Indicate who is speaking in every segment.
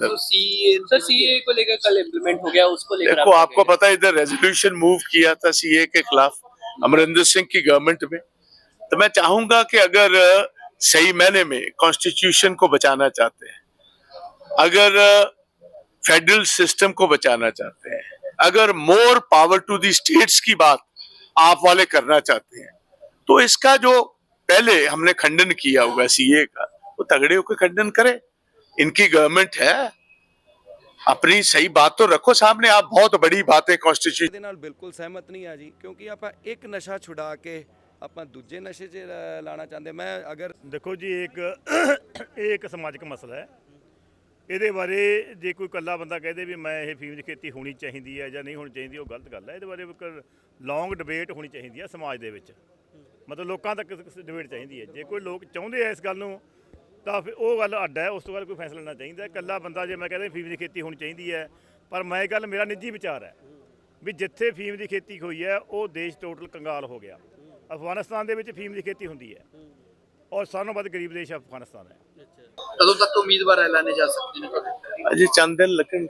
Speaker 1: तो CA sir CA को लेकर कल इम्प्लीमेंट हो गया उसको लेकर
Speaker 2: देखो आपको पता है इधर रेजोल्यूशन मूव किया था सीए के खिलाफ अमरिंदर सिंह की गवर्नमेंट में। तो मैं चाहूँगा कि अगर सही मैंने में कॉन्स्टिट्यूशन को बचाना चाहते हैं अगर फेडरल सिस्टम को बचाना चाहते हैं अगर more power to the states की बात आप वाले करना चाहते हैं तो इसका जो पहले हमने खंडन किया हुआ सीए का वो तगड़े होकर खंडन करें। इनकी गवर्नमेंट है अपनी सही बात तो रखो सामने आप बहुत बड़ी बातें कॉन्स्टिट्यूशन
Speaker 3: ਇਹਦੇ ਨਾਲ ਬਿਲਕੁਲ ਸਹਿਮਤ ਨਹੀਂ ਆ ਜੀ ਕਿਉਂਕਿ ਆਪਾਂ ਇੱਕ ਨਸ਼ਾ ਛੁਡਾ ਕੇ ਆਪਾਂ ਦੂਜੇ ਨਸ਼ੇ 'ਚ ਲਾ- ਲਾਣਾ ਚਾਹੁੰਦੇ ਮੈਂ ਅਗਰ
Speaker 4: ਦੇਖੋ ਜੀ ਇੱਕ ਇਹ ਇੱਕ ਸਮਾਜਿਕ ਮਸਲਾ ਹੈ ਇਹਦੇ ਬਾਰੇ ਜੇ ਕੋਈ ਇਕੱਲਾ ਬੰਦਾ ਕਹਦੇ ਵੀ ਮੈਂ ਇਹ ਫੀਮ ਦੀ ਖੇਤੀ ਹੋਣੀ ਚਾਹੀਦੀ ਹੈ ਜਾਂ ਨਹੀਂ ਹੋਣੀ ਚਾਹੀਦੀ ਉਹ ਗਲਤ ਗੱਲ ਹੈ ਇਹਦੇ ਬਾਰੇ ਇੱਕ ਲੌਂਗ ਡਿਬੇਟ ਹੋਣੀ ਚਾਹੀਦੀ ਹੈ ਸਮਾਜ ਦੇ ਵਿੱਚ ਮਤਲਬ ਲੋਕਾਂ ਤੱਕ ਡਿਬੇਟ ਚਾਹੀਦੀ ਹੈ ਜੇ ਕੋਈ ਲੋਕ ਚਾਹੁੰਦੇ ਆ ਇਸ ਗੱਲ ਨੂੰ ਤਾਂ ਫਿਰ ਉਹ ਗੱਲ ਅੱਡ ਹੈ ਉਸ ਤੋਂ ਬਾਅਦ ਕੋਈ ਫੈਸਲਾ ਲੈਣਾ ਚਾਹੀਦਾ ਇਕੱਲਾ ਬੰਦਾ ਜੇ ਮੈਂ ਕਹਿੰਦਾ ਫੀਮ ਦੀ ਖੇਤੀ ਹੋਣੀ ਚਾਹੀਦੀ ਹੈ ਪਰ ਮੈਂ ਗੱਲ ਮੇਰਾ ਨਿੱਜੀ ਵਿਚਾਰ ਹੈ ਵੀ ਜਿੱਥੇ ਫੀਮ ਦੀ ਖੇਤੀ ਹੋਈ ਹੈ ਉਹ ਦੇਸ਼ ਟੋਟਲ ਕੰਗਾਲ ਹੋ ਗਿਆ। ਅਫਗਾਨਿਸਤਾਨ ਦੇ ਵਿੱਚ ਫੀਮ ਦੀ ਖੇਤੀ ਹੁੰਦੀ ਹੈ ਔਰ ਸਾਨੂੰ ਵੱਧ ਗਰੀਬ ਦੇਸ਼ ਅਫਗਾਨਿਸਤਾਨ ਹੈ।
Speaker 1: ਕਦੋਂ ਤੱਕ ਉਮੀਦਵਾਰ ਐਲਾਨੇ ਜਾ ਸਕਦੇ ਨੇ
Speaker 2: ਅਜੇ ਚੰਦ ਦਿਨ ਲੱਗਣਗੇ।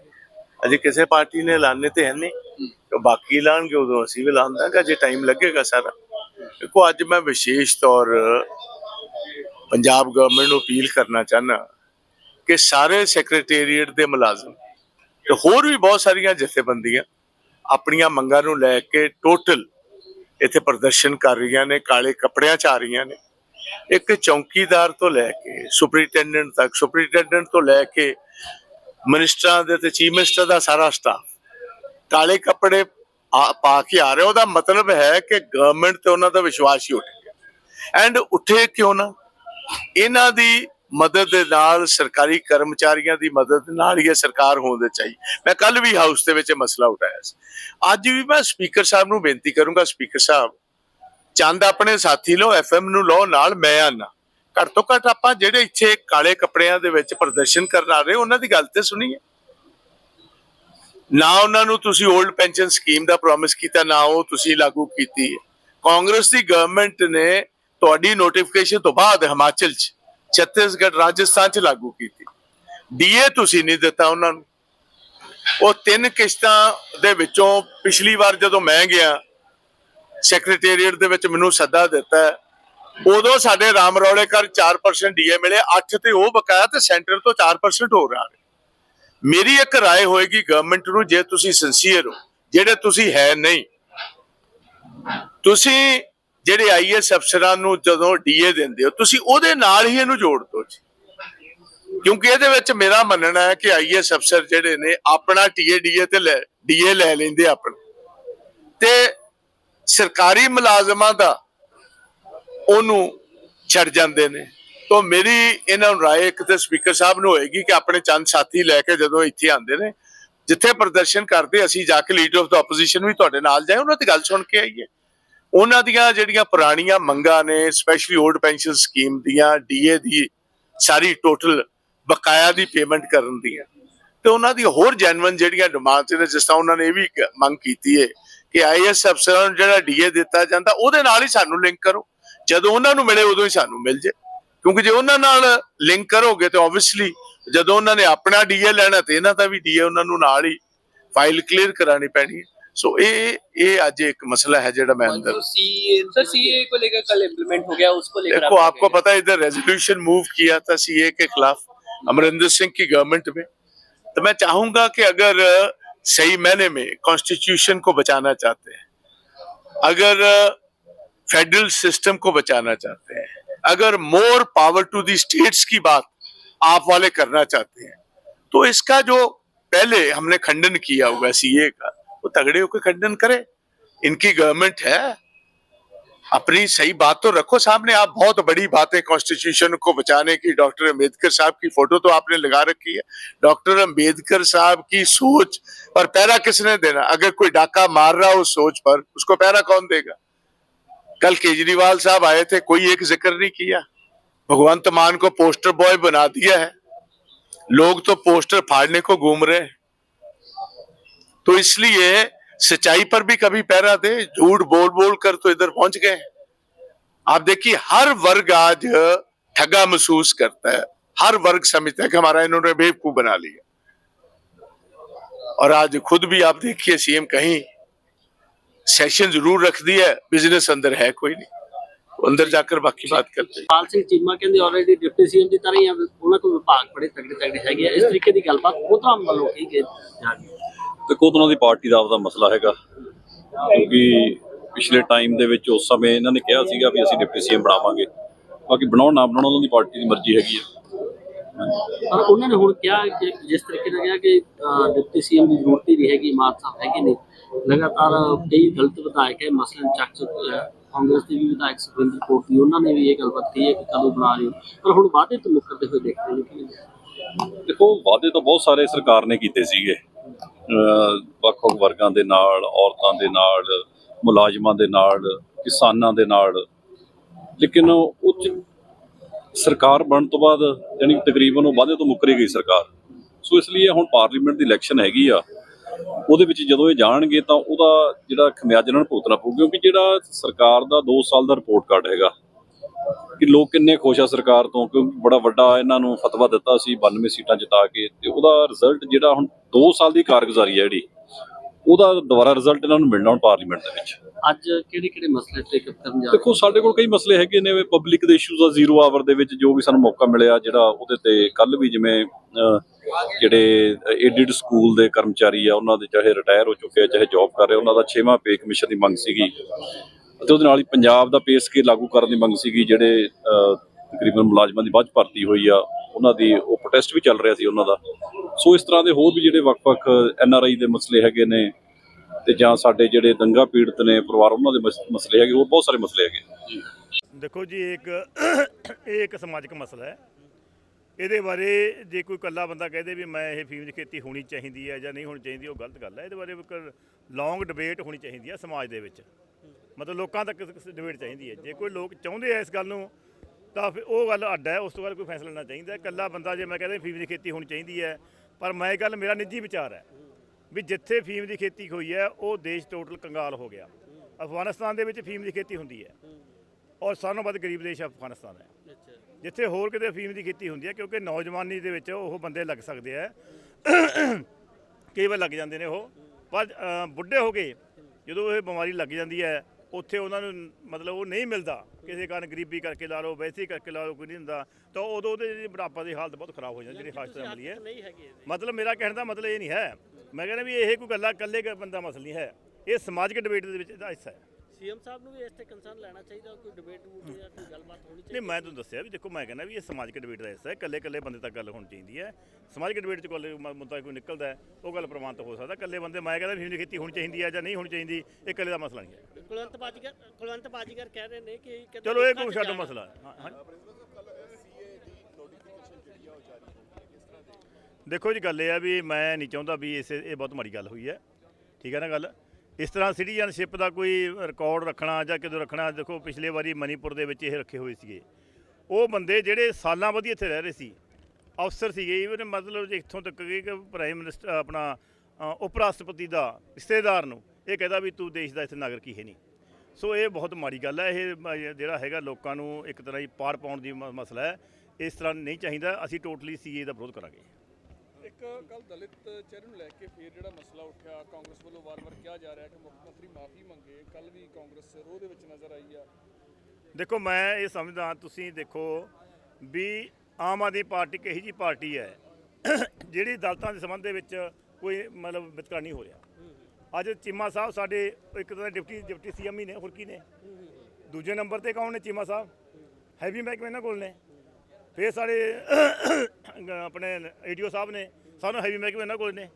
Speaker 2: ਅਜੇ ਕਿਸੇ ਪਾਰਟੀ ਨੇ ਐਲਾਨੇ ਤੇ ਹੈ ਨਹੀਂ। ਬਾਕੀ ਲਾਣਗੇ ਉਦੋਂ ਅਸੀਂ ਵੀ ਲਾਉਂਦਾ ਕਿ ਟਾਈਮ ਲੱਗੇਗਾ ਸਾਰਾ। ਕੋ ਅੱਜ ਮੈਂ ਵਿਸ਼ੇਸ਼ ਤੌਰ ਪੰਜਾਬ ਗਵਰਨਮੈਂਟ ਨੂੰ ਅਪੀਲ ਕਰਨਾ ਚਾਹਨਾ ਕਿ ਸਾਰੇ ਸੈਕਟਰੀਏਟ ਦੇ ਮੁਲਾਜ਼ਮ ਤੇ ਹੋਰ ਵੀ ਬਹੁਤ ਸਾਰੀਆਂ ਜਥੇਬੰਦੀਆਂ ਆਪਣੀਆਂ ਮੰਗਾਂ ਨੂੰ ਲੈ ਕੇ ਟੋਟਲ ਇੱਥੇ ਪ੍ਰਦਰਸ਼ਨ ਕਰ ਰਹੀਆਂ ਨੇ, ਕਾਲੇ ਕੱਪੜਿਆਂ 'ਚ ਆ ਰਹੀਆਂ ਨੇ। ਇੱਕ ਚੌਕੀਦਾਰ ਤੋਂ ਲੈ ਕੇ ਸੁਪਰੀਟੈਂਡੈਂਟ ਤੱਕ ਸੁਪਰੀਟੈਂਡੈਂਟ ਤੋਂ ਲੈ ਕੇ ਮਿਨਿਸਟਰਾਂ ਦੇ ਤੇ ਚੀਫ ਮਿਨਿਸਟਰ ਦਾ ਸਾਰਾ ਸਟਾਫ ਕਾਲੇ ਕੱਪੜੇ ਪਾ ਕੇ ਆ ਰਿਹਾ ਉਹਦਾ ਮਤਲਬ ਹੈ ਕਿ ਗਵਰਨਮੈਂਟ ਤੇ ਉਹਨਾਂ ਦਾ ਵਿਸ਼ਵਾਸ ਹੀ ਉੱਠ ਗਿਆ। ਐਂਡ ਉੱਠੇ ਕਿਉਂ ਨਾ? ਇਹਨਾਂ ਦੀ ਮਦਦ ਦੇ ਨਾਲ ਸਰਕਾਰੀ ਕਰਮਚਾਰੀਆਂ ਦੀ ਮਦਦ ਨਾਲ ਹੀ ਸਰਕਾਰ ਹੋਣ ਦੇ ਚਾਹੀ। ਮੈਂ ਕੱਲ ਵੀ ਹਾਊਸ ਦੇ ਵਿੱਚ ਮਸਲਾ ਉਠਾਇਆ ਸੀ। ਅੱਜ ਵੀ ਮੈਂ ਸਪੀਕਰ ਸਾਹਿਬ ਨੂੰ ਬੇਨਤੀ ਕਰੂੰਗਾ ਸਪੀਕਰ ਸਾਹਿਬ, ਚੰਦ ਆਪਣੇ ਸਾਥੀ ਲੋ ਐਫਐਮ ਨੂੰ ਲਓ, ਨਾਲ ਮੈਂ ਆਨਾ। ਘੱਟ ਤੋਂ ਘੱਟ ਆਪਾਂ ਜਿਹੜੇ ਇੱਥੇ ਕਾਲੇ ਕੱਪੜਿਆਂ ਦੇ ਵਿੱਚ ਪ੍ਰਦਰਸ਼ਨ ਕਰਨ ਆ ਰਹੇ, ਉਹਨਾਂ ਦੀ ਗੱਲ ਤੇ ਸੁਣੀਏ। ਨਾ ਉਹਨਾਂ ਨੂੰ ਤੁਸੀਂ 올ਡ ਪੈਨਸ਼ਨ ਸਕੀਮ ਦਾ ਪ੍ਰੋਮਿਸ ਕੀਤਾ, ਨਾ ਉਹ ਤੁਸੀਂ ਲਾਗੂ ਕੀਤੀ ਕਾਂਗਰਸ ਦੀ ਗਵਰਨਮੈਂਟ ਨੇ ਤੁਹਾਡੀ ਨੋਟੀਫਿਕੇਸ਼ਨ ਤੋਂ ਬਾਅਦ ਹਿਮਾਚਲ 'ਚ ਛੱਤੀਸਗੜ੍ਹ ਰਾਜਸਥਾਨ 'ਚ ਲਾਗੂ ਕੀਤੀ ਡੀਏ ਤੁਸੀਂ ਨਹੀਂ ਦਿੱਤਾ ਉਹਨਾਂ ਨੂੰ ਉਹ ਤਿੰਨ ਕਿਸ਼ਤਾਂ ਦੇ ਵਿੱਚੋਂ ਪਿਛਲੀ ਵਾਰ ਜਦੋਂ ਮੈਂ ਗਿਆ ਸੈਕਟਰੀਏਟ ਦੇ ਵਿੱਚ ਮੈਨੂੰ ਸੱਦਾ ਦਿੱਤਾ ਹੈ, ਉਦੋਂ ਸਾਡੇ ਰਾਮ ਰੌਲੇ ਕਰ 4% ਡੀਏ ਮਿਲੇ 8 ਤੇ ਉਹ ਬਕਾਇਆ ਤੇ ਸੈਂਟਰ ਤੋਂ 4% ਹੋ ਰਿਹਾ ਮੇਰੀ ਇੱਕ رائے ਹੋਏਗੀ ਗਵਰਨਮੈਂਟ ਨੂੰ ਜੇ ਤੁਸੀਂ ਸਿੰਸੀਅਰ ਹੋ ਜਿਹੜੇ ਤੁਸੀਂ ਹੈ ਨਹੀਂ ਤੁਸੀਂ ਜਿਹੜੇ ਆਈਐਸ ਅਫਸਰਾਂ ਨੂੰ ਜਦੋਂ ਡੀਏ ਦਿੰਦੇ ਹੋ, ਤੁਸੀਂ ਉਹਦੇ ਨਾਲ ਹੀ ਇਹਨੂੰ ਜੋੜ ਦਿਓ ਜੀ। ਕਿਉਂਕਿ ਇਹਦੇ ਵਿੱਚ ਮੇਰਾ ਮੰਨਣਾ ਹੈ ਕਿ ਆਈਐਸ ਅਫਸਰ ਜਿਹੜੇ ਨੇ, ਆਪਣਾ ਟੀਏ ਡੀਏ ਤੇ ਲੈ ਡੀਏ ਲੈ ਲੈਂਦੇ ਆਪਣਾ। ਤੇ ਸਰਕਾਰੀ ਮੁਲਾਜ਼ਮਾਂ ਦਾ ਉਹਨੂੰ ਛੱਡ ਜਾਂਦੇ ਨੇ। ਤੋਂ ਮੇਰੀ ਇਹਨਾਂ ਨੂੰ ਰਾਏ ਇੱਕ ਤੇ ਸਪੀਕਰ ਸਾਹਿਬ ਨੂੰ ਹੋਏਗੀ ਕਿ ਆਪਣੇ ਚੰਦ ਸਾਥੀ ਲੈ ਕੇ ਜਦੋਂ ਇੱਥੇ ਆਉਂਦੇ ਨੇ, ਜਿੱਥੇ ਪ੍ਰਦਰਸ਼ਨ ਕਰਦੇ, ਅਸੀਂ ਜਾ ਕੇ ਲੀਡਰ ਆਫ ਦਾ ਆਪੋਜੀਸ਼ਨ ਵੀ ਤੁਹਾਡੇ ਨਾਲ ਜਾਏ, ਉਹਨਾਂ ਦੀ ਗੱਲ ਸੁਣ ਕੇ ਆਈਏ। ਉਹਨਾਂ ਦੀਆਂ ਜਿਹੜੀਆਂ ਪੁਰਾਣੀਆਂ ਮੰਗਾਂ ਨੇ ਸਪੈਸ਼ਲੀ 올ਡ ਪੈਨਸ਼ਨ ਸਕੀਮ ਦੀਆਂ ਡੀਏ ਦੀ ਸਾਰੀ ਟੋਟਲ ਬਕਾਇਆ ਦੀ ਪੇਮੈਂਟ ਕਰਨ ਦੀਆਂ। ਤੇ ਉਹਨਾਂ ਦੀ ਹੋਰ ਜੈਨੂਇਨ ਜਿਹੜੀਆਂ ਡਿਮਾਂਡਸ ਨੇ, ਜਿਸ ਤਰ੍ਹਾਂ ਉਹਨਾਂ ਨੇ ਇਹ ਵੀ ਮੰਗ ਕੀਤੀ ਹੈ ਕਿ ਆਈਐਸ ਅਫਸਰਾਂ ਨੂੰ ਜਿਹੜਾ ਡੀਏ ਦਿੱਤਾ ਜਾਂਦਾ, ਉਹਦੇ ਨਾਲ ਹੀ ਸਾਨੂੰ ਲਿੰਕ ਕਰੋ। ਜਦੋਂ ਉਹਨਾਂ ਨੂੰ ਮਿਲੇ, ਉਦੋਂ ਹੀ ਸਾਨੂੰ ਮਿਲ ਜੇ। ਕਿਉਂਕਿ ਜੇ ਉਹਨਾਂ ਨਾਲ ਲਿੰਕ ਕਰੋਗੇ, ਤੇ ਆਬਵੀਅਸਲੀ ਜਦੋਂ ਉਹਨਾਂ ਨੇ ਆਪਣਾ ਡੀਏ ਲੈਣਾ, ਤੇ ਇਹਨਾਂ ਦਾ ਵੀ ਡੀਏ ਉਹਨਾਂ ਨੂੰ ਨਾਲ ਹੀ ਫਾਈਲ ਕਲੀਅਰ ਕਰਾਣੀ ਪੈਣੀ ਹੈ ਸੋ ਇਹ ਇਹ ਅੱਜ ਇੱਕ ਮਸਲਾ ਹੈ ਜਿਹੜਾ ਮੈਂ ਅੰਦਰ
Speaker 1: तो सीए सर सीए को लेकर कल इम्प्लीमेंट हो गया उसको लेकर
Speaker 2: देखो
Speaker 1: आप
Speaker 2: आपको पता है इधर रेजोल्यूशन मूव किया था सीए के खिलाफ अमरिंदर सिंह की गवर्नमेंट में तो मैं चाहूंगा कि अगर सही मैंने में कॉन्स्टिट्यूशन को बचाना चाहते हैं अगर फेडरल सिस्टम को बचाना चाहते हैं अगर more power to the states की बात आप वाले करना चाहते हैं तो इसका जो पहले हमने खंडन किया हुआ सीए का वो तगड़े होकर खंडन करे। इनकी गवर्नमेंट है। अपनी सही बात तो रखो सामने। आप बहुत बड़ी बातें कॉन्स्टिट्यूशन को बचाने की डॉक्टर अंबेडकर साहब की फ़ोटो तो आपने लगा रखी है। डॉक्टर अंबेडकर साहब की सोच पर पैरा किसने देना? अगर कोई डाका मार रहा हो सोच पर, उसको पैरा कौन देगा? कल केजरीवाल साहब आए थे, कोई एक ज़िक्र नहीं किया। भगवंत मान को पोस्टर बॉय बना दिया है। लोग तो पोस्टर फाड़ने को घूम रहे हैं। तो इसलिए सच्चाई पर भी कभी पैरा दे झूठ बोल बोल कर तो इधर पहुंच गए हैं। आप देखिए हर वर्ग आज ठगा महसूस करता है हर वर्ग समझता है कि हमारा इन्होंने बेवकूफ बना लिया और आज खुद भी आप देखिए सीएम कहीं सेशन जरूर रख दिया है बिजनेस अंदर है कोई नहीं वो अंदर जाकर बाकी बात करते हैं
Speaker 1: ਪਾਲ ਸਿੰਘ ਚੀਮਾ ਕਹਿੰਦੇ ਆਲਰੇਡੀ ਡਿਪਟੀ ਸੀਐਮ ਦੀ ਤਰ੍ਹਾਂ ਹੀ ਆ ਉਹਨਾਂ ਕੋਲ ਵਿਭਾਗ ਬੜੇ ਤਗੜੇ ਤਗੜੇ ਹੈਗੇ ਆ ਇਸ ਤਰੀਕੇ ਦੀ ਗੱਲਬਾਤ ਉਹ ਤਾਂ ਵੱਲੋਂ ਕਹੀ ਗਈ ਜਾ ਰਹੀ ਹੈ
Speaker 5: ਦੇਖੋ ਉਹਨਾਂ ਦੀ ਪਾਰਟੀ ਦਾ ਆਪਦਾ ਮਸਲਾ ਹੈਗਾ। ਕਿਉਂਕਿ ਪਿਛਲੇ ਟਾਈਮ ਦੇ ਵਿੱਚ ਉਸ ਸਮੇਂ ਇਹਨਾਂ ਨੇ ਕਿਹਾ ਸੀਗਾ ਵੀ ਅਸੀਂ ਡਿਪਟੀ ਸੀਐਮ ਬਣਾਵਾਂਗੇ। ਬਾਕੀ ਬਣਾਉਣ ਨਾ ਬਣਾਉਣ ਉਹਨਾਂ ਦੀ ਪਾਰਟੀ ਦੀ ਮਰਜ਼ੀ ਹੈਗੀ ਹੈ
Speaker 1: ਪਰ ਉਹਨਾਂ ਨੇ ਹੁਣ ਕਿਹਾ ਕਿ ਜਿਸ ਤਰੀਕੇ ਨਾਲ ਕਿਹਾ ਕਿ ਡਿਪਟੀ ਸੀਐਮ ਦੀ ਜ਼ਰੂਰਤ ਹੀ ਨਹੀਂ ਹੈਗੀ ਮਾਨ ਸਾਹਿਬ ਹੈਗੇ ਨੇ। ਲਗਾਤਾਰ ਕਈ ਦਲਿਤ ਵਿਧਾਇਕ ਹੈ ਮਸਲਨ ਚੱਕ ਚੁੱਕੇ ਕਾਂਗਰਸ ਦੇ ਵੀ ਵਿਧਾਇਕ ਸੁਖਵਿੰਦਰ ਦੀ ਉਹਨਾਂ ਨੇ ਵੀ ਇਹ ਗੱਲਬਾਤ ਕਹੀ ਹੈ ਕਿ ਕਦੋਂ ਬਣਾ ਰਹੇ ਪਰ ਹੁਣ ਵਾਅਦੇ ਤੋਂ ਮੁੱਕਰਦੇ ਹੋਏ ਦੇਖਦੇ ਨੇ ਕਿ
Speaker 5: ਦੇਖੋ ਵਾਅਦੇ ਤਾਂ ਬਹੁਤ ਸਾਰੇ ਸਰਕਾਰ ਨੇ ਕੀਤੇ ਸੀਗੇ। ਵੱਖ-ਵੱਖ ਵਰਗਾਂ ਦੇ ਨਾਲ, ਔਰਤਾਂ ਦੇ ਨਾਲ, ਮੁਲਾਜ਼ਮਾਂ ਦੇ ਨਾਲ, ਕਿਸਾਨਾਂ ਦੇ ਨਾਲ। ਲੇਕਿਨ ਉਹ ਸਰਕਾਰ ਬਣਨ ਤੋਂ ਬਾਅਦ ਯਾਨੀ ਤਕਰੀਬਨ ਉਹ ਵਾਅਦੇ ਤੋਂ ਮੁੱਕਰੀ ਗਈ ਸਰਕਾਰ। ਸੋ ਇਸ ਲਈ ਹੁਣ ਪਾਰਲੀਮੈਂਟ ਦੀ ਇਲੈਕਸ਼ਨ ਹੈਗੀ ਆ। ਉਹਦੇ ਵਿੱਚ ਜਦੋਂ ਇਹ ਜਾਣਗੇ ਤਾਂ ਉਹਦਾ ਜਿਹੜਾ ਖਮਿਆਜ ਇਹਨਾਂ ਨੂੰ ਭੁਗਤਣਾ ਪਊ, ਕਿਉਂਕਿ ਜਿਹੜਾ ਸਰਕਾਰ ਦਾ 2 ਸਾਲ ਦਾ ਰਿਪੋਰਟ ਕਾਰਡ ਹੈਗਾ ਕਿ ਲੋਕ ਕਿੰਨੇ ਖੁਸ਼ ਆ ਸਰਕਾਰ ਤੋਂ ਕਿਉਂਕਿ ਬੜਾ ਵੱਡਾ ਇਹਨਾਂ ਨੂੰ ਫਤਵਾ ਦਿੱਤਾ ਸੀ 92 ਸੀਟਾਂ ਜਿਤਾ ਕੇ ਤੇ ਉਹਦਾ ਰਿਜ਼ਲਟ ਜਿਹੜਾ ਹੁਣ 2 ਸਾਲ ਦੀ ਕਾਰਗੁਜ਼ਾਰੀ ਹੈ ਜਿਹੜੀ ਉਹਦਾ ਦੁਬਾਰਾ ਰਿਜ਼ਲਟ ਇਹਨਾਂ ਨੂੰ ਮਿਲਣਾ ਹੁਣ ਪਾਰਲੀਮੈਂਟ ਦੇ ਵਿੱਚ।
Speaker 1: ਅੱਜ ਕਿਹੜੇ ਕਿਹੜੇ ਮਸਲੇ ਟੇਕ ਅਪ ਕਰਨ ਜਾ
Speaker 5: ਦੇਖੋ ਸਾਡੇ ਕੋਲ ਕਈ ਮਸਲੇ ਹੈਗੇ ਨੇ ਪਬਲਿਕ ਦੇ ਇਸ਼ੂਜ਼ ਆ ਜ਼ੀਰੋ ਆਵਰ ਦੇ ਵਿੱਚ ਜੋ ਵੀ ਸਾਨੂੰ ਮੌਕਾ ਮਿਲਿਆ ਜਿਹੜਾ ਉਹਦੇ ਤੇ ਕੱਲ ਵੀ ਜਿਵੇਂ ਜਿਹੜੇ ਐਡਿਡ ਸਕੂਲ ਦੇ ਕਰਮਚਾਰੀ ਆ ਉਹਨਾਂ ਦੇ ਚਾਹੇ ਰਿਟਾਇਰ ਹੋ ਚੁੱਕੇ ਆ ਚਾਹੇ ਜੌਬ ਕਰ ਰਹੇ ਉਹਨਾਂ ਦਾ 6ਵਾਂ ਪੇ ਕਮਿਸ਼ਨ ਦੀ ਮੰਗ ਸੀਗੀ। ਅਤੇ ਉਹਦੇ ਨਾਲ ਹੀ ਪੰਜਾਬ ਦਾ ਪੇ ਸਕੇਲ ਲਾਗੂ ਕਰਨ ਦੀ ਮੰਗ ਸੀਗੀ, ਜਿਹੜੇ ਤਕਰੀਬਨ ਮੁਲਾਜ਼ਮਾਂ ਦੀ ਵੱਧ ਭਰਤੀ ਹੋਈ ਆ, ਉਹਨਾਂ ਦੀ ਉਹ ਪ੍ਰੋਟੈਸਟ ਵੀ ਚੱਲ ਰਿਹਾ ਸੀ ਉਹਨਾਂ ਦਾ। ਸੋ ਇਸ ਤਰ੍ਹਾਂ ਦੇ ਹੋਰ ਵੀ ਜਿਹੜੇ ਵੱਖ-ਵੱਖ ਐਨ ਆਰ ਆਈ ਦੇ ਮਸਲੇ ਹੈਗੇ ਨੇ ਤੇ ਜਾਂ ਸਾਡੇ ਜਿਹੜੇ ਦੰਗਾ ਪੀੜਤ ਨੇ ਪਰਿਵਾਰ, ਉਹਨਾਂ ਦੇ ਮਸਲੇ ਹੈਗੇ, ਹੋਰ ਬਹੁਤ ਸਾਰੇ ਮਸਲੇ ਹੈਗੇ।
Speaker 4: ਦੇਖੋ ਜੀ, ਇੱਕ, ਇਹ ਇੱਕ ਸਮਾਜਿਕ ਮਸਲਾ ਹੈ। ਇਹਦੇ ਬਾਰੇ ਜੇ ਕੋਈ ਇਕੱਲਾ ਬੰਦਾ ਕਹਦੇ ਵੀ ਮੈਂ ਇਹ ਫੀਮ ਦੀ ਖੇਤੀ ਹੋਣੀ ਚਾਹੀਦੀ ਹੈ ਜਾਂ ਨਹੀਂ ਹੋਣੀ ਚਾਹੀਦੀ, ਉਹ ਗਲਤ ਗੱਲ ਹੈ। ਇਹਦੇ ਬਾਰੇ ਇੱਕ ਲੌਂਗ ਡਿਬੇਟ ਹੋਣੀ ਚਾਹੀਦੀ ਹੈ ਸਮਾਜ ਦੇ ਵਿੱਚ। ਮਤਲਬ ਲੋਕਾਂ ਤੱਕ ਡਿਬੇਟ ਚਾਹੀਦੀ ਹੈ। ਜੇ ਕੋਈ ਲੋਕ ਚਾਹੁੰਦੇ ਆ ਇਸ ਗੱਲ ਨੂੰ, ਤਾਂ ਫਿਰ ਉਹ ਗੱਲ ਅੱਡ ਹੈ, ਉਸ ਤੋਂ ਬਾਅਦ ਕੋਈ ਫੈਸਲਾ ਲੈਣਾ ਚਾਹੀਦਾ ਇਕੱਲਾ ਬੰਦਾ ਜੇ ਮੈਂ ਕਹਿੰਦਾ ਫੀਮ ਦੀ ਖੇਤੀ ਹੋਣੀ ਚਾਹੀਦੀ ਹੈ, ਪਰ ਮੈਂ ਇਹ ਗੱਲ, ਮੇਰਾ ਨਿੱਜੀ ਵਿਚਾਰ ਹੈ ਵੀ ਜਿੱਥੇ ਫੀਮ ਦੀ ਖੇਤੀ ਹੋਈ ਹੈ, ਉਹ ਦੇਸ਼ ਟੋਟਲ ਕੰਗਾਲ ਹੋ ਗਿਆ। ਅਫਗਾਨਿਸਤਾਨ ਦੇ ਵਿੱਚ ਫੀਮ ਦੀ ਖੇਤੀ ਹੁੰਦੀ ਹੈ ਔਰ ਸਾਰਿਆਂ ਵੱਧ ਗਰੀਬ ਦੇਸ਼ ਅਫਗਾਨਿਸਤਾਨ ਹੈ। ਜਿੱਥੇ ਹੋਰ ਕਿਤੇ ਫੀਮ ਦੀ ਖੇਤੀ ਹੁੰਦੀ ਹੈ, ਕਿਉਂਕਿ ਨੌਜਵਾਨੀ ਦੇ ਵਿੱਚ ਉਹ ਬੰਦੇ ਲੱਗ ਸਕਦੇ ਆ ਕਈ ਵਾਰ ਲੱਗ ਜਾਂਦੇ ਨੇ ਉਹ, ਪਰ ਬੁੱਢੇ ਹੋ ਗਏ ਜਦੋਂ ਇਹ ਬਿਮਾਰੀ ਲੱਗ ਜਾਂਦੀ ਹੈ ਉੱਥੇ ਉਹਨਾਂ ਨੂੰ ਮਤਲਬ ਉਹ ਨਹੀਂ ਮਿਲਦਾ। ਕਿਸੇ ਕਾਰਨ ਗਰੀਬੀ ਕਰਕੇ ਲਾ ਲਓ ਵੈਸੇ ਕਰਕੇ ਲਾ ਲਓ ਕੋਈ ਨਹੀਂ ਹੁੰਦਾ ਤਾਂ ਉਦੋਂ ਉਹਦੇ ਜਿਹੜੀ ਬੁਢਾਪਾ ਦੀ ਹਾਲਤ ਬਹੁਤ ਖਰਾਬ ਹੋ ਜਾਂਦੀ ਜਿਹੜੀ ਤਰ੍ਹਾਂ ਮਿਲੀ ਹੈ। ਮਤਲਬ ਮੇਰਾ ਕਹਿਣ ਦਾ ਮਤਲਬ ਇਹ ਨਹੀਂ ਹੈ। ਮੈਂ ਕਹਿੰਦਾ ਵੀ ਇਹ ਕੋਈ ਗੱਲਾਂ ਇਕੱਲੇ ਬੰਦਾ ਮਸਲਾ ਨਹੀਂ ਹੈ। ਇਹ ਸਮਾਜਿਕ ਡਿਬੇਟ ਦੇ ਵਿੱਚ ਇਹਦਾ ਹਿੱਸਾ ਹੈ।
Speaker 1: ਸੀਐਮ ਸਾਹਿਬ ਨੂੰ ਵੀ ਇਸ ਤੇ ਕੰਸਰਨ ਲੈਣਾ ਚਾਹੀਦਾ ਕੋਈ ਡਿਬੇਟ ਜਾਂ ਕੋਈ ਗੱਲਬਾਤ ਹੋਣੀ
Speaker 4: ਨਹੀਂ ਮੈਂ ਤੁਹਾਨੂੰ ਦੱਸਿਆ ਵੀ ਦੇਖੋ ਮੈਂ ਕਹਿੰਦਾ ਵੀ ਇਹ ਸਮਾਜਿਕ ਡਿਬੇਟ ਦਾ ਹਿੱਸਾ ਹੈ ਇਕੱਲੇ ਇਕੱਲੇ ਬੰਦੇ ਤੱਕ ਗੱਲ ਹੋਣੀ ਚਾਹੀਦੀ ਹੈ। ਸਮਾਜਿਕ ਡਿਬੇਟ 'ਚ ਕੋਈ ਮੁੱਦਾ ਕੋਈ ਨਿਕਲਦਾ ਹੈ ਉਹ ਗੱਲ ਪ੍ਰਵਾਨਿਤ ਹੋ ਸਕਦਾ। ਇਕੱਲੇ ਬੰਦੇ ਮੈਂ ਕਹਿੰਦਾ ਵੀ ਖੇਤੀ ਹੋਣੀ ਚਾਹੀਦੀ ਹੈ ਜਾਂ ਨਹੀਂ ਹੋਣੀ ਚਾਹੀਦੀ ਇਹ ਇਕੱਲੇ ਦਾ ਮਸਲਾ ਨਹੀਂ ਹੈ।
Speaker 1: ਕੁਲਵੰਤ ਬਾਜੀਗਰ ਕੁਲਵੰਤ ਬਾਜੀਗਰ ਕਹਿ ਰਹੇ ਨੇ ਕਿ
Speaker 4: ਚਲੋ ਇਹ ਕੋਈ
Speaker 1: ਜਾਣਾ।
Speaker 4: ਮਸਲਾ ਹਾਂ ਹਾਂ। ਦੇਖੋ ਜੀ ਗੱਲ ਇਹ ਆ ਵੀ ਮੈਂ ਨਹੀਂ ਚਾਹੁੰਦਾ ਵੀ ਇਸ ਇਹ ਬਹੁਤ ਮਾੜੀ ਗੱਲ ਹੋਈ ਹੈ। ਠੀਕ ਹੈ ਨਾ ਗੱਲ? ਇਸ ਤਰ੍ਹਾਂ ਸਿਟੀਜ਼ਨਸ਼ਿਪ ਦਾ ਕੋਈ ਰਿਕਾਰਡ ਰੱਖਣਾ ਜਾਂ ਕਿਦੋਂ ਰੱਖਣਾ, ਦੇਖੋ ਪਿਛਲੇ ਵਾਰੀ ਮਨੀਪੁਰ ਦੇ ਵਿੱਚ ਇਹ ਰੱਖੇ ਹੋਏ ਸੀਗੇ। ਉਹ ਬੰਦੇ ਜਿਹੜੇ ਸਾਲਾਂ ਵਧੀ ਇੱਥੇ ਰਹਿ ਰਹੇ ਸੀ, ਅਫਸਰ ਸੀਗੇ ਇਵਨ ਮਤਲਬ ਜੇ ਇੱਥੋਂ ਤੱਕ ਕਿ ਪ੍ਰਾਈਮ ਮਿਨਿਸਟਰ ਆਪਣਾ ਉਪ ਰਾਸ਼ਟਰਪਤੀ ਦਾ ਰਿਸ਼ਤੇਦਾਰ ਨੂੰ, ਇਹ ਕਹਿੰਦਾ ਵੀ ਤੂੰ ਦੇਸ਼ ਦਾ ਇੱਥੇ ਨਾਗਰਿਕ ਹੀ ਨਹੀਂ। ਸੋ ਇਹ ਬਹੁਤ ਮਾੜੀ ਗੱਲ ਹੈ, ਇਹ ਜਿਹੜਾ ਹੈਗਾ ਲੋਕਾਂ ਨੂੰ ਇੱਕ ਤਰ੍ਹਾਂ ਹੀ ਪਾੜ ਪਾਉਣ ਦੀ ਮਸਲਾ ਹੈ। ਇਸ ਤਰ੍ਹਾਂ ਨਹੀਂ ਚਾਹੀਦਾ, ਅਸੀਂ ਟੋਟਲੀ ਸੀਏ ਦਾ ਵਿਰੋਧ ਕਰਾਂਗੇ।
Speaker 6: ਇੱਕ ਕੱਲ ਦਲਿਤ ਚਿਹਰੇ ਨੂੰ ਲੈ ਕੇ ਫਿਰ ਜਿਹੜਾ ਮਸਲਾ ਉੱਠਿਆ, ਕਾਂਗਰਸ ਵੱਲੋਂ ਵਾਰ-ਵਾਰ ਕਿਹਾ ਜਾ ਰਿਹਾ ਕਿ ਮੁੱਖ ਮੰਤਰੀ ਮਾਫੀ ਮੰਗੇ। ਕੱਲ ਵੀ ਕਾਂਗਰਸ ਰੋਹ ਦੇ ਵਿੱਚ ਨਜ਼ਰ ਆਈ ਆ।
Speaker 4: ਦੇਖੋ, ਮੈਂ ਇਹ ਸਮਝਦਾ ਤੁਸੀਂ ਦੇਖੋ ਵੀ ਆਮ ਆਦਮੀ ਪਾਰਟੀ ਕਹੀ ਜੀ ਪਾਰਟੀ ਹੈ, ਜਿਹੜੀ ਦਲਤਾਂ ਦੇ ਸੰਬੰਧ ਦੇ ਵਿੱਚ ਕੋਈ ਮਤਲਬ ਵਿਤਕਰਾ ਨਹੀਂ ਹੋ ਰਿਹਾ। ਅੱਜ ਚੀਮਾ ਸਾਹਿਬ ਸਾਡੇ ਇੱਕ ਤਾਂ ਡਿਪਟੀ ਡਿਪਟੀ ਸੀਐਮ ਹੀ ਨੇ, ਹੋਰ ਕੀ ਨੇ? ਦੂਜੇ ਨੰਬਰ ਤੇ ਕੌਣ ਨੇ ਚੀਮਾ ਸਾਹਿਬ? ਹੈਵੀ ਮਹਿਕਮੇ ਇਹਨਾਂ ਕੋਲ ਨੇ। ਫਿਰ ਸਾਡੇ ਆਪਣੇ ਏਡੀਓ ਸਾਹਿਬ ਨੇ। ਸਾਨੂੰ ਹੈਵੀ ਮਹਿਕਮੇ ਇਹਨਾਂ ਕੋਲ ਨੇ।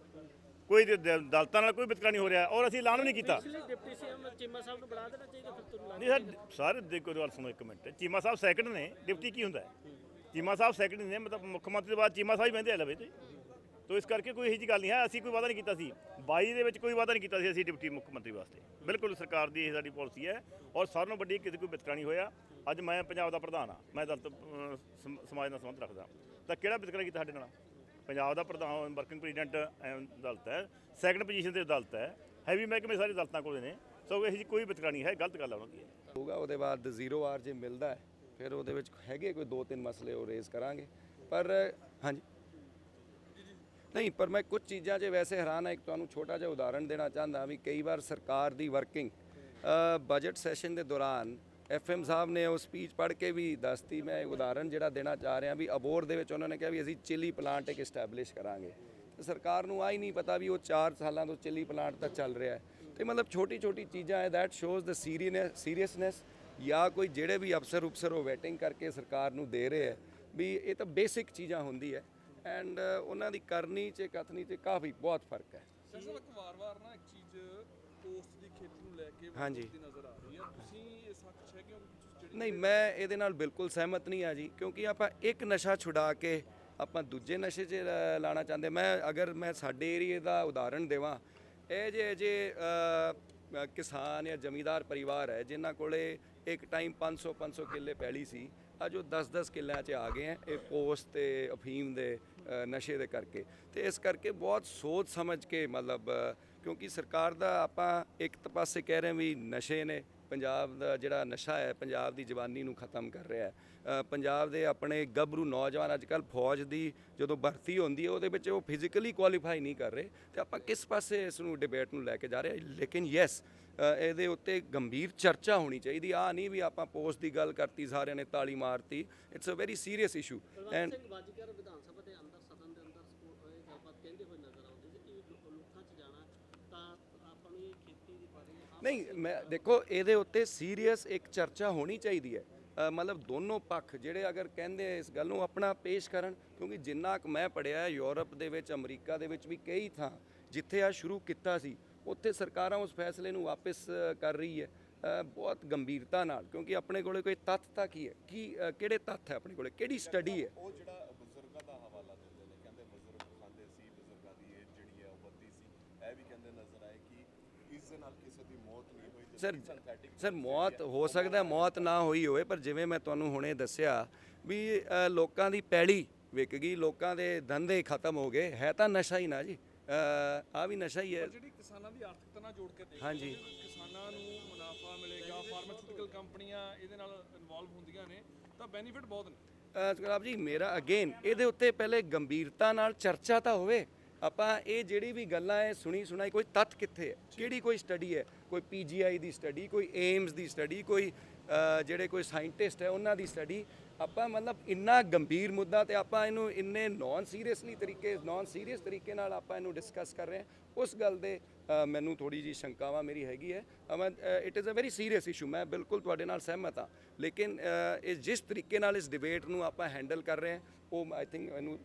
Speaker 4: ਕੋਈ ਦ- ਦ- ਦਲਤਾਂ ਨਾਲ ਕੋਈ ਵਿਤਕਰਾ ਨਹੀਂ ਹੋ ਰਿਹਾ ਔਰ ਅਸੀਂ ਐਲਾਨ ਵੀ ਨਹੀਂ ਕੀਤਾ।
Speaker 1: ਡਿਪਟੀ ਸੀਐਮ ਚੀਮਾ ਸਾਹਿਬ ਨੂੰ ਬਣਾ ਦੇਣਾ ਚਾਹੀਦਾ ਫਿਰ ਤੁਹਾਨੂੰ
Speaker 4: ਨਹੀਂ ਸਰ ਸਾਰੇ ਦੇਖੋ ਗੱਲ ਸੁਣੋ ਇੱਕ ਮਿੰਟ। ਚੀਮਾ ਸਾਹਿਬ ਸੈਕੰਡ ਨੇ। ਡਿਪਟੀ ਕੀ ਹੁੰਦਾ ਚੀਮਾ ਸਾਹਿਬ ਸੈਕੰਡ ਨੇ। ਮਤਲਬ ਮੁੱਖ ਮੰਤਰੀ ਤੋਂ ਬਾਅਦ ਚੀਮਾ ਸਾਹਿਬ ਹੀ ਬਹਿੰਦੇ ਆ ਲਵੇ ਤੇ ਤੋ ਇਸ ਕਰਕੇ ਕੋਈ ਇਹੋ ਜਿਹੀ ਗੱਲ ਨਹੀਂ ਹੈ। ਅਸੀਂ ਕੋਈ ਵਾਅਦਾ ਨਹੀਂ ਕੀਤਾ ਸੀ। 22 ਦੇ ਵਿੱਚ ਕੋਈ ਵਾਅਦਾ ਨਹੀਂ ਕੀਤਾ ਸੀ ਅਸੀਂ ਡਿਪਟੀ ਮੁੱਖ ਮੰਤਰੀ ਵਾਸਤੇ। ਬਿਲਕੁਲ ਸਰਕਾਰ ਦੀ ਇਹ ਸਾਡੀ ਪਾਲਿਸੀ ਹੈ। ਔਰ ਸਾਰਿਆਂ ਨੂੰ ਵੱਡੀ ਕਿਸੇ ਕੋਈ ਵਿਤਕਰਾ ਨਹੀਂ ਹੋਇਆ। ਅੱਜ ਮੈਂ ਪੰਜਾਬ ਦਾ ਪ੍ਰਧਾਨ ਆ ਮੈਂ ਦਲਤ ਸਮਾਜ ਨਾਲ ਸੰਬੰਧ ਰੱਖਦਾ। ਤਾਂ ਕਿਹੜਾ ਵਿਤਕਰਾ ਕੀਤਾ ਸਾਡੇ ਨਾਲ? ਪੰਜਾਬ ਦਾ ਪ੍ਰਧਾਨ ਵਰਕਿੰਗ ਪ੍ਰੈਜ਼ੀਡੈਂਟ ਦਲਤ ਹੈ। ਸੈਕੰਡ ਪੋਜੀਸ਼ਨ ਤੇ ਦਲਤ ਹੈ। ਹੈਵੀ ਮਹਿਕਮੇ ਸਾਰੇ ਦਲਤਾਂ ਕੋਲ ਨੇ। ਸੋ ਇਹੋ ਜਿਹੀ ਕੋਈ ਵਿਤਕਰਾ ਨਹੀਂ ਹੈ ਗਲਤ ਗੱਲ ਆ ਉਹਨਾਂ ਦੀ।
Speaker 3: ਹੋਊਗਾ, ਉਹਦੇ ਬਾਅਦ ਜ਼ੀਰੋ ਆਰ ਜੇ ਮਿਲਦਾ ਹੈ, ਫਿਰ ਉਹਦੇ ਵਿੱਚ ਹੈਗੇ ਕੋਈ ਦੋ ਤਿੰਨ ਮਸਲੇ ਉਹ ਰੇਜ਼ ਕਰਾਂਗੇ। ਪਰ, ਹਾਂਜੀ। ਨਹੀਂ, ਪਰ ਮੈਂ ਕੁਝ ਚੀਜ਼ਾਂ 'ਚ ਵੈਸੇ ਹੈਰਾਨ ਹਾਂ। ਇੱਕ ਤੁਹਾਨੂੰ ਛੋਟਾ ਜਿਹਾ ਉਦਾਹਰਣ ਦੇਣਾ ਚਾਹੁੰਦਾ ਵੀ ਕਈ ਵਾਰ ਸਰਕਾਰ ਦੀ ਵਰਕਿੰਗ ਬਜਟ ਸੈਸ਼ਨ ਦੇ ਦੌਰਾਨ ਐਫਐਮ ਸਾਹਿਬ ਨੇ ਉਹ ਸਪੀਚ ਪੜ੍ਹ ਕੇ ਵੀ ਦੱਸਤੀ ਮੈਂ ਇੱਕ ਉਦਾਹਰਣ ਜਿਹੜਾ ਦੇਣਾ ਚਾਹ ਰਿਹਾ ਵੀ ਅਬੋਰ ਦੇ ਵਿੱਚ ਉਹਨਾਂ ਨੇ ਕਿਹਾ ਵੀ ਅਸੀਂ ਚਿੱਲੀ ਪਲਾਂਟ ਇੱਕ ਐਸਟੈਬਲਿਸ਼ ਕਰਾਂਗੇ। ਤੇ ਸਰਕਾਰ ਨੂੰ ਆ ਹੀ ਨਹੀਂ ਪਤਾ ਵੀ ਉਹ 4 ਸਾਲਾਂ ਤੋਂ ਚਿੱਲੀ ਪਲਾਂਟ ਤਾਂ ਚੱਲ ਰਿਹਾ ਹੈ। ਤੇ ਮਤਲਬ ਛੋਟੀ ਛੋਟੀ ਚੀਜ਼ਾਂ ਹੈ ਦੈਟ ਸ਼ੋਜ਼ ਦ ਸੀਰੀਅਸਨੈਸ ਜਾਂ ਕੋਈ ਜਿਹੜੇ ਵੀ ਅਫਸਰ ਉਫਸਰ ਉਹ ਵੈਟਿੰਗ ਕਰਕੇ ਸਰਕਾਰ ਨੂੰ ਦੇ ਰਹੇ ਹੈ ਵੀ ਇਹ ਤਾਂ ਬੇਸਿਕ ਚੀਜ਼ਾਂ ਹੁੰਦੀ ਹੈ। ਐਂਡ ਉਹਨਾਂ ਦੀ ਕਰਨੀ ਚ ਕਥਨੀ ਚ ਕਾਫੀ ਬਹੁਤ ਫ਼ਰਕ ਹੈ।
Speaker 6: ਸਰ ਵਾਰ-ਵਾਰ ਨਾ ਇੱਕ ਚੀਜ਼ ਪੋਸਟ ਦੀ ਖੇਤੀ ਨੂੰ ਲੈ ਕੇ
Speaker 3: ਹਾਂਜੀ।
Speaker 6: ਨਜ਼ਰ ਆ ਰਹੀ ਹੈ ਤੁਸੀਂ ਇਸ ਹੱਕ 'ਚ ਹੈਗੇ ਹੋ ਕਿ ਤੁਸੀਂ ਜਿਹੜੀ
Speaker 3: ਨਹੀਂ, ਮੈਂ ਇਹਦੇ ਨਾਲ ਬਿਲਕੁਲ ਸਹਿਮਤ ਨਹੀਂ ਆ ਜੀ, ਕਿਉਂਕਿ ਆਪਾਂ ਇੱਕ ਨਸ਼ਾ ਛੁਡਾ ਕੇ ਆਪਾਂ ਦੂਜੇ ਨਸ਼ੇ 'ਚ ਲ- ਲਾਣਾ ਚਾਹੁੰਦੇ। ਮੈਂ ਅਗਰ ਮੈਂ ਸਾਡੇ ਏਰੀਏ ਦਾ ਉਦਾਹਰਣ ਦੇਵਾਂ, ਇਹ ਜੇ ਜੇ ਕਿਸਾਨ ਜਾਂ ਜ਼ਮੀਂਦਾਰ ਪਰਿਵਾਰ ਹੈ, ਜਿਨ੍ਹਾਂ ਕੋਲੇ ਇੱਕ ਟਾਈਮ 500 500 ਕਿੱਲੇ ਪੈਲੀ ਸੀ, ਅੱਜ ਉਹ 10-10 ਕਿੱਲਿਆਂ 'ਚ ਆ ਗਏ ਹੈ ਇਹ ਪੋਸਟ ਤੇ ਅਫੀਮ ਦੇ ਨਸ਼ੇ ਦੇ ਕਰਕੇ। ਤੇ ਇਸ ਕਰਕੇ ਬਹੁਤ ਸੋਚ ਸਮਝ ਕੇ ਮਤਲਬ ਕਿਉਂਕਿ ਸਰਕਾਰ ਦਾ ਆਪਾਂ ਇੱਕ ਤਾਂ ਪਾਸੇ ਕਹਿ ਰਹੇ ਵੀ ਨਸ਼ੇ ਨੇ ਪੰਜਾਬ ਦਾ ਜਿਹੜਾ ਨਸ਼ਾ ਹੈ ਪੰਜਾਬ ਦੀ ਜਵਾਨੀ ਨੂੰ ਖਤਮ ਕਰ ਰਿਹਾ ਹੈ। ਪੰਜਾਬ ਦੇ ਆਪਣੇ ਗੱਭਰੂ ਨੌਜਵਾਨ ਅੱਜ ਕੱਲ ਫੌਜ ਦੀ ਜਦੋਂ ਭਰਤੀ ਹੁੰਦੀ ਹੈ ਉਹਦੇ ਵਿੱਚ ਉਹ ਫਿਜ਼ੀਕਲੀ ਕੁਆਲੀਫਾਈ ਨਹੀਂ ਕਰ ਰਹੇ ਤੇ ਆਪਾਂ ਕਿਸ ਪਾਸੇ ਇਸ ਨੂੰ ਡਿਬੇਟ ਨੂੰ ਲੈ ਕੇ ਜਾ ਰਹੇ ਲੇਕਿਨ ਯੈਸ ਇਹਦੇ ਉੱਤੇ ਗੰਭੀਰ ਚਰਚਾ ਹੋਣੀ ਚਾਹੀਦੀ। ਆ ਨਹੀਂ ਵੀ ਆਪਾਂ ਪੋਸਟ ਦੀ ਗੱਲ ਕਰਤੀ ਸਾਰਿਆਂ ਨੇ ਤਾਲੀ ਮਾਰਤੀ। It's a
Speaker 1: very
Speaker 3: serious
Speaker 1: issue and Vidhan Sabha ਦੇ ਅੰਦਰ ਸਦਨ ਦੇ ਅੰਦਰ ਸਕੂ- ਇਹ ਗੱਲਬਾਤ ਕਹਿੰਦੇ ਹੋਏ ਨਜ਼ਰ ਆਉਂਦੇ ਸੀ ਕਿ ਲੋ- ਲੋਕਾਂ 'ਚ ਜਾਣਾ ਤਾਂ ਆਪਾਂ ਨੂੰ ਇਹ ਖੇਤੀ ਦੀ ਬਾਰੇ ਆਮ
Speaker 3: ਨਹੀਂ, ਮੈਂ ਦੇਖੋ, ਇਹਦੇ ਉੱਤੇ ਸੀਰੀਅਸ ਇੱਕ ਚਰਚਾ ਹੋਣੀ ਚਾਹੀਦੀ ਹੈ। ਮਤਲਬ ਦੋਨੋਂ ਪੱਖ ਜਿਹੜੇ ਅਗਰ ਕਹਿੰਦੇ ਆ ਇਸ ਗੱਲ ਨੂੰ ਆਪਣਾ ਪੇਸ਼ ਕਰਨ, ਕਿਉਂਕਿ ਜਿੰਨਾ ਕੁ ਮੈਂ ਪੜਿਆ ਯੂਰਪ ਦੇ ਵਿੱਚ, ਅਮਰੀਕਾ ਦੇ ਵਿੱਚ ਵੀ ਕਈ ਥਾਂ ਜਿੱਥੇ ਆ ਸ਼ੁਰੂ ਕੀਤਾ ਸੀ, ਉੱਥੇ ਸਰਕਾਰਾਂ ਉਸ ਫੈਸਲੇ ਨੂੰ ਵਾਪਸ ਕਰ ਰਹੀ ਹੈ। ਬਹੁਤ ਗੰਭੀਰਤਾ ਨਾਲ, ਕਿਉਂਕਿ ਆਪਣੇ ਕੋਲੇ ਕੋਈ ਤੱਥ ਤਾਂ ਕੀ ਹੈ? ਕੀ ਕਿਹੜੇ ਤੱਥ ਹੈ ਆਪਣੇ ਕੋਲੇ? ਕਿਹੜੀ ਸਟੱਡੀ ਹੈ?
Speaker 7: ਉਹ ਜਿਹੜਾ ਬਜ਼ੁਰਗਾਂ ਦਾ ਹਵਾਲਾ ਦਿੰਦੇ ਨੇ ਕਹਿੰਦੇ ਬਜ਼ੁਰਗ ਖਾਂਦੇ ਸੀ ਬਜ਼ੁਰਗਾਂ ਦੀ ਏਜ ਜਿਹੜੀ ਹੈ ਉਹ ਵੱਧਦੀ ਸੀ ਇਹ ਵੀ ਕਹਿੰਦੇ ਨਜ਼ਰ ਆਏ ਕਿ ਇਸ ਦੇ ਨਾਲ ਕਿਸੇ ਦੀ ਮੌਤ ਨਹੀਂ ਹੋਈ ਜਦਕਿ
Speaker 3: ਸਰ ਸਰ ਮੌਤ ਹੋ ਸਕਦਾ ਮੌਤ ਨਾ ਹੋਈ ਹੋਵੇ ਪਰ ਜਿਵੇਂ ਮੈਂ ਤੁਹਾਨੂੰ ਹੁਣੇ ਦੱਸਿਆ ਵੀ ਲੋਕਾਂ ਦੀ ਪੈੜੀ ਵਿਕ ਗਈ ਲੋਕਾਂ ਦੇ ਧੰਦੇ ਖਤਮ ਹੋ ਗਏ। ਹੈ ਤਾਂ ਨਸ਼ਾ ਹੀ ਨਾ ਜੀ। ਆ ਵੀ ਨਸ਼ਾ ਹੀ ਹੈ।
Speaker 6: ਜਿਹੜੀ ਕਿਸਾਨਾਂ ਦੀ ਆਰਥਿਕਤਾ ਨਾਲ ਜੋੜ ਕੇ ਦੇਖਦੇ
Speaker 3: ਹਾਂਜੀ।
Speaker 6: ਕਿਸਾਨਾਂ ਨੂੰ ਮੁਨਾਫਾ ਮਿਲੇਗਾ ਫਾਰਮਾਸਿਊਟੀਕਲ ਕੰਪਨੀਆਂ ਇਹਦੇ ਨਾਲ ਇਨਵੋਲਵ ਹੁੰਦੀਆਂ ਨੇ ਤਾਂ ਬੈਨੀਫਿਟ ਬਹੁਤ ਨੇ।
Speaker 3: ਜਨਾਬ ਜੀ ਮੇਰਾ ਅਗੇਨ ਇਹਦੇ ਉੱਤੇ ਪਹਿਲੇ ਗੰਭੀਰਤਾ ਨਾਲ ਚਰਚਾ ਤਾਂ ਹੋਵੇ ਆਪਾਂ ਇਹ ਜਿਹੜੀ ਵੀ ਗੱਲਾਂ ਹੈ ਸੁਣੀ ਸੁਣਾਈ ਕੋਈ ਤੱਥ ਕਿੱਥੇ ਹੈ? ਕਿਹੜੀ ਕੋਈ ਸਟੱਡੀ ਹੈ? ਕੋਈ ਪੀਜੀਆਈ ਦੀ ਸਟੱਡੀ ਕੋਈ ਏਮਸ ਦੀ ਸਟੱਡੀ ਕੋਈ ਜਿਹੜੇ ਕੋਈ ਸਾਇੰਟਿਸਟ ਹੈ ਉਹਨਾਂ ਦੀ ਸਟੱਡੀ। ਆਪਾਂ ਮਤਲਬ ਇੰਨਾ ਗੰਭੀਰ ਮੁੱਦਾ ਤੇ ਆਪਾਂ ਇਹਨੂੰ ਇੰਨੇ ਨਾਨ ਸੀਰੀਅਸਲੀ ਤਰੀਕੇ ਨਾਨ ਸੀਰੀਅਸ ਤਰੀਕੇ ਨਾਲ ਆਪਾਂ ਇਹਨੂੰ ਡਿਸਕਸ ਕਰ ਰਹੇ ਹਾਂ। ਉਸ ਗੱਲ ਦੇ ਮੈਨੂੰ ਥੋੜੀ ਜੀ ਸ਼ੰਕਾਵਾ ਮੇਰੀ ਹੈਗੀ ਹੈ। It is a very serious issue ਮੈਂ ਬਿਲਕੁਲ ਤੁਹਾਡੇ ਨਾਲ ਸਹਿਮਤ ਹਾਂ। ਲੇਕਿਨ ਇਹ ਜਿਸ ਤਰੀਕੇ ਨਾਲ ਇਸ ਡਿਬੇਟ ਨੂੰ ਆਪਾਂ ਹੈਂਡਲ ਕਰ ਰਹੇ ਹਾਂ ਉਹ ਆਈ ਥਿੰਕ ਇਹਨੂੰ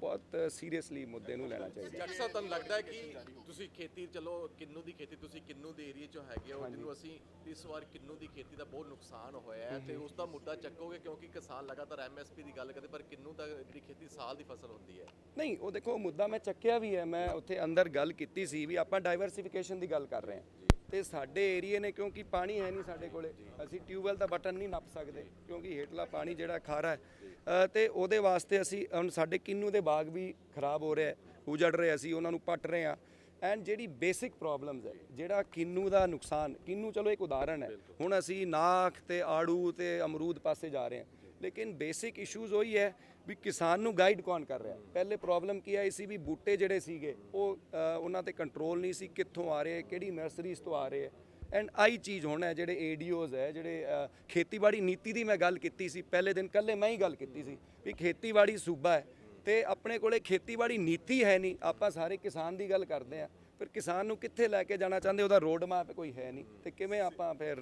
Speaker 3: ਬਹੁਤ ਸੀਰੀਅਸਲੀ ਮੁੱਦੇ ਨੂੰ ਲੈਣਾ ਚਾਹੀਦਾ।
Speaker 8: ਜੱਟ ਸਾਹਿਬ ਤੁਹਾਨੂੰ ਲੱਗਦਾ ਹੈ ਕਿ ਤੁਸੀਂ ਖੇਤੀ ਚਲੋ ਕਿੰਨੂ ਦੀ ਖੇਤੀ ਤੁਸੀਂ ਕਿੰਨੂ ਦੇ ਏਰੀਏ ਚੋਂ ਹੈਗੇ ਹੋ ਜਿਹਨੂੰ ਅਸੀਂ ਇਸ ਵਾਰ ਕਿੰਨੂ ਦੀ ਖੇਤੀ ਦਾ ਬਹੁਤ ਨੁਕਸਾਨ ਹੋਇਆ ਹੈ ਤੇ ਉਸ ਦਾ ਮੁੱਦਾ ਚੱਕੋਗੇ? ਕਿਉਂਕਿ ਕਿਸਾਨ ਲਗਾਤਾਰ ਐਮਐਸਪੀ ਦੀ ਗੱਲ ਕਰਦੇ ਪਰ ਕਿੰਨੂ ਦਾ ਜਿਹੜੀ ਖੇਤੀ ਸਾਲ ਦੀ ਫਸਲ ਹੁੰਦੀ ਹੈ।
Speaker 3: ਨਹੀਂ ਉਹ ਦੇਖੋ ਮੁੱਦਾ ਮੈਂ ਚੱਕਿਆ ਵੀ ਹੈ ਮੈਂ ਉੱਥੇ ਅੰਦਰ ਗੱਲ ਕੀਤੀ ਸੀ ਵੀ ਆਪਾਂ ਡਾਈਵਰਸਿਫਿਕੇਸ਼ਨ ਦੀ ਗੱਲ ਕਰ ਰਹੇ ਹਾਂ। ਤੇ ਸਾਡੇ ਏਰੀਏ ਨੇ, ਕਿਉਂਕਿ ਪਾਣੀ ਹੈ ਨਹੀਂ ਸਾਡੇ ਕੋਲੇ, ਅਸੀਂ ਟਿਊਬਵੈਲ ਦਾ ਬਟਨ ਨਹੀਂ ਨੱਪ ਸਕਦੇ, ਕਿਉਂਕਿ ਹੇਠਲਾ ਪਾਣੀ ਜਿਹੜਾ ਖਾਰਾ ਹੈ। ਤੇ ਉਹਦੇ ਵਾਸਤੇ ਅਸੀਂ, ਹੁਣ ਸਾਡੇ ਕਿੰਨੂ ਦੇ ਬਾਗ ਵੀ ਖਰਾਬ ਹੋ ਰਿਹਾ ਉਜੜ ਰਹੇ ਅਸੀਂ, ਉਹਨਾਂ ਨੂੰ ਪੱਟ ਰਹੇ ਹਾਂ। ਐਂਡ ਜਿਹੜੀ ਬੇਸਿਕ ਪ੍ਰੋਬਲਮਸ ਹੈ, ਜਿਹੜਾ ਕਿੰਨੂ ਦਾ ਨੁਕਸਾਨ, ਕਿੰਨੂ ਚਲੋ ਇੱਕ ਉਦਾਹਰਣ ਹੈ, ਹੁਣ ਅਸੀਂ ਨਾਖ ਤੇ ਆੜੂ ਤੇ ਅਮਰੂਦ ਪਾਸੇ ਜਾ ਰਹੇ ਹਾਂ। ਲੇਕਿਨ ਬੇਸਿਕ ਇਸ਼ੂਜ਼ ਉਹੀ ਹੈ ਵੀ ਕਿਸਾਨ ਨੂੰ ਗਾਈਡ ਕੌਣ ਕਰ ਰਿਹਾ? ਪਹਿਲੇ ਪ੍ਰੋਬਲਮ ਕੀ ਆਈ ਸੀ ਵੀ ਬੂਟੇ ਜਿਹੜੇ ਸੀਗੇ ਉਹ ਉਹਨਾਂ ਤੇ ਕੰਟਰੋਲ ਨਹੀਂ ਸੀ ਕਿੱਥੋਂ ਆ ਰਹੇ ਕਿਹੜੀ ਨਰਸਰੀਜ਼ ਤੋਂ ਆ ਰਹੇ। ਐਂਡ ਆਈ ਚੀਜ਼ ਹੁਣ ਹੈ ਜਿਹੜੇ ਏਡੀਓਜ਼ ਹੈ ਜਿਹੜੇ ਖੇਤੀਬਾੜੀ ਨੀਤੀ ਦੀ ਮੈਂ ਗੱਲ ਕੀਤੀ ਸੀ ਪਹਿਲੇ ਦਿਨ ਕੱਲੇ ਮੈਂ ਹੀ ਗੱਲ ਕੀਤੀ ਸੀ ਵੀ ਖੇਤੀਬਾੜੀ ਸੂਬਾ ਹੈ ਤੇ ਆਪਣੇ ਕੋਲੇ ਖੇਤੀਬਾੜੀ ਨੀਤੀ ਹੈ ਨਹੀਂ ਆਪਾਂ ਸਾਰੇ ਕਿਸਾਨ ਦੀ ਗੱਲ ਕਰਦੇ ਆ ਫਿਰ ਕਿਸਾਨ ਨੂੰ ਕਿੱਥੇ ਲੈ ਕੇ ਜਾਣਾ ਚਾਹੁੰਦੇ ਉਹਦਾ ਰੋਡ ਮੈਪ ਕੋਈ ਹੈ ਨਹੀਂ ਤੇ ਕਿਵੇਂ ਆਪਾਂ ਫਿਰ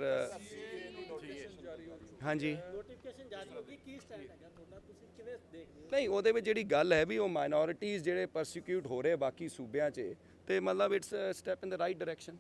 Speaker 3: ਹਾਂਜੀ।
Speaker 1: ਨੋਟੀਫਿਕੇਸ਼ਨ ਜਾਰੀ ਹੋ ਗਈ ਕੀ ਸਟੈਂਡ ਹੈਗਾ ਕਿਵੇਂ ਦੇਖਦੇ
Speaker 3: ਨਹੀਂ, ਉਹਦੇ ਵਿੱਚ ਜਿਹੜੀ ਗੱਲ ਹੈ ਵੀ ਉਹ ਮਾਈਨੋਰਿਟੀਜ਼ ਜਿਹੜੇ ਪਰਸੀਕਿਊਟ ਹੋ ਰਹੇ ਬਾਕੀ ਸੂਬਿਆਂ 'ਚ, ਤੇ ਮਤਲਬ it's step in the right direction